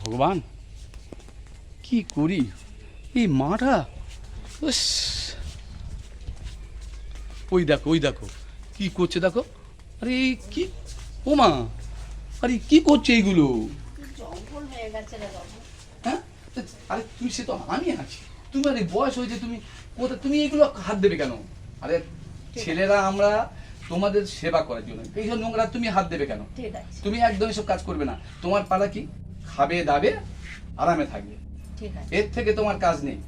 ভগবান কি করি? এই মাটা ওই দেখো ওই দেখো কি করছে দেখো? আরে কি ও মা আরে কি করছে এইগুলো? হয়ে আরে তুমি সে তো আমি আছি। তুমি আরে বয়স হয়েছে তুমি কোথায় তুমি এগুলো হাত দেবে কেন? আরে ছেলেরা আমরা তোমাদের সেবা করার জন্য। এই নোংরা তুমি হাত দেবে কেন? তুমি একদম এসব কাজ করবে না। তোমার পালা কি? খাবে দাবে আরামে থাকবে। এর থেকে তোমার কাজ নেই।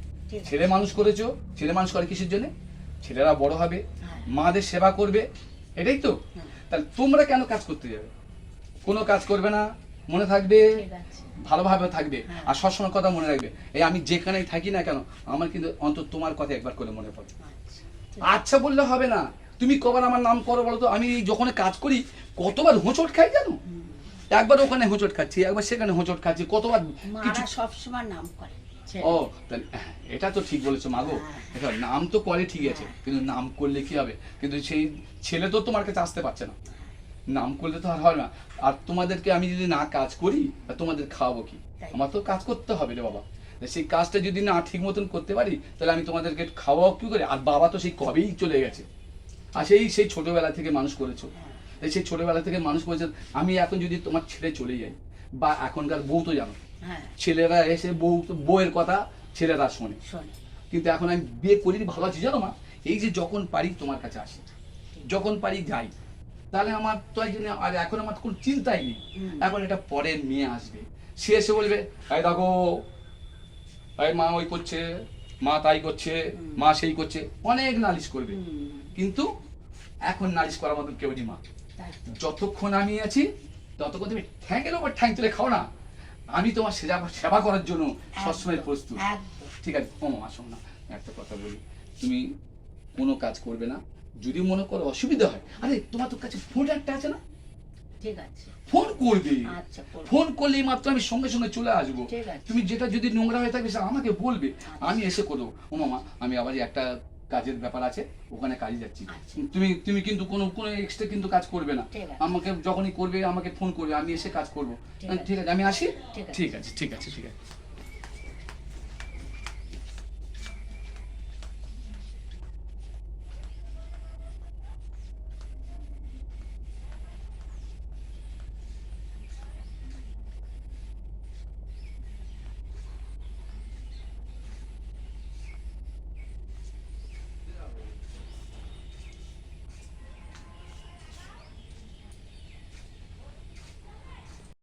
ছেলে মানুষ করেছ ছেলে মানুষ করে কিসের জন্য? ছেলেরা বড় হবে হ্যাঁ। মাদের সেবা করবে এটাই তো। তাহলে তোমরা কেন কাজ করতে যাবে? কোনো কাজ করবে না মনে থাকবে ভালোভাবে থাকবে হ্যাঁ। আর সবসময় কথা মনে রাখবে। এই আমি যেখানেই থাকি না কেন আমার কিন্তু অন্তত তোমার কথা একবার করে মনে পড়ে। আচ্ছা। আচ্ছা বললে হবে না। তুমি কবার আমার নাম করো বলো তো আমি যখন কাজ করি কতবার হোঁচট খাই জানো। একবার ওখানে হোঁচট খাচ্ছি একবার সেখানে হোঁচট খাচ্ছি কতবার কিছু সবসময় নাম করে। ও তাহলে হ্যাঁ, এটা তো ঠিক বলেছ মাগো হ্যাঁ। এটা নাম তো করে ঠিক আছে কিন্তু নাম করলে কি হবে? কিন্তু সেই ছেলে তো তোমার কাছে আসতে পারছে না। নাম করলে তো আর হয় না। আর তোমাদেরকে আমি যদি না কাজ করি তোমাদের খাওয়াবো কি। আমার তো কাজ করতে হবে রে বাবা। সেই কাজটা যদি না ঠিক মতন করতে পারি তাহলে আমি তোমাদেরকে খাওয়াও কি করে? আর বাবা তো সেই কবেই চলে গেছে। আর সেই সেই ছোটবেলা থেকে মানুষ করেছ। সেই ছোটবেলা থেকে মানুষ করেছে আমি এখন যদি তোমার ছেড়ে চলে যাই বা এখনকার বউ তো জানো হ্যাঁ। ছেলেরা এসে বউ বউয়ের কথা ছেলেরা শোনে। কিন্তু এখন আমি বিয়ে করিনি ভালো আছি জানো মা? এই যে যখন পারি তোমার কাছে আসি যখন পারি যাই তাহলে আমার তো এই জন্য আর এখন আমার কোনো চিন্তাই নেই। এখন এটা পরের মেয়ে আসবে সে এসে বলবে এই দেখো এই মা ওই করছে মা তাই করছে মা সেই করছে। অনেক নালিশ করবে। কিন্তু এখন নালিশ করার মতন কেউ নেই মা। যতক্ষণ আমি আছি ততক্ষণ তুমি ঠ্যাঙ্কের ওপর ঠ্যাং তুলে খাও না। আমি তোমার সেবা সেবা করার জন্য সবসময় প্রস্তুত। ঠিক আছে ও শোন না। একটা কথা বলি। তুমি কোনো কাজ করবে না। যদি মনে করো অসুবিধা হয় আরে তোমার তো কাছে ফোন একটা আছে না? ঠিক আছে। ফোন করবে। আচ্ছা ফোন করলেই মাত্র আমি সঙ্গে সঙ্গে চলে আসব। তুমি যেটা যদি নোংরা হয়ে থাকবে আমাকে বলবে। আমি এসে করব। ও মামা আমি আবার একটা কাজের ব্যাপার আছে ওখানে কাজে যাচ্ছি। তুমি তুমি কিন্তু কোনো কোনো এক্সট্রা কিন্তু কাজ করবে না। আমাকে যখনই করবে আমাকে ফোন করবে আমি এসে কাজ করব। ঠিক আছে। আমি আসি? ঠিক আছে ঠিক আছে ঠিক আছে।